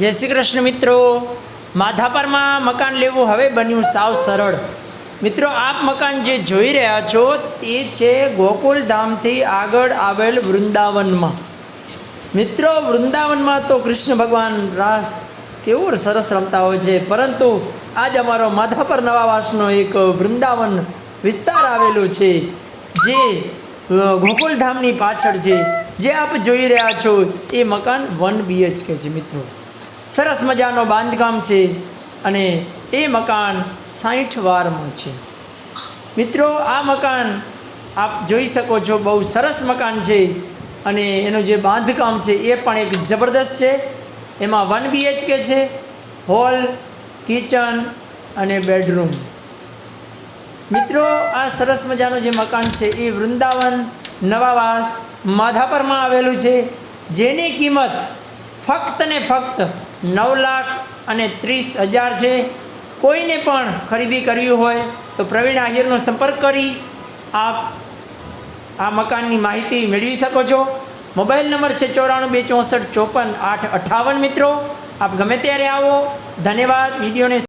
જય શ્રી કૃષ્ણ મિત્રો. માધાપરમાં મકાન લેવું હવે બન્યું સાવ સરળ. મિત્રો, આપ મકાન જે જોઈ રહ્યા છો તે છે ગોકુલધામથી આગળ આવેલ વૃંદાવનમાં. મિત્રો, વૃંદાવનમાં તો કૃષ્ણ ભગવાન રાસ કેવું સરસ રમતા હોય છે. પરંતુ આજ અમારો માધાપર નવાવાસનો એક વૃંદાવન વિસ્તાર આવેલો છે, જે ગોકુલધામની પાછળ છે. જે આપ જોઈ રહ્યા છો, એ મકાન વન બીએચકે છે મિત્રો. સરસ મજાનો બાંધકામ છે અને એ મકાન સાઠ વારમાં છે. મિત્રો, આ મકાન આપ જોઈ શકો છો બહુ સરસ મકાન છે અને એનું જે બાંધકામ છે એ પણ એક જબરદસ્ત છે. એમાં વન બીએચકે છે, હોલ, કિચન અને બેડરૂમ. મિત્રો, આ સરસ મજાનું જે મકાન છે એ વૃંદાવન, નવાવાસ, માધાપરમાં આવેલું છે. જેની કિંમત ફક્ત ને ફક્ત નવ લાખ અને ત્રીસ હજાર છે. કોઈને પણ ખરીદી કરવી હોય તો પ્રવીણ આહિરનો સંપર્ક કરી આપ આ મકાનની માહિતી મેળવી શકો છો. મોબાઈલ નંબર છે ચોરાણું બે ચોસઠ ચોપન આઠ અઠ્ઠાવન મિત્રો. આપ ગમે ત્યારે આવો. ધન્યવાદ. વિડીયોને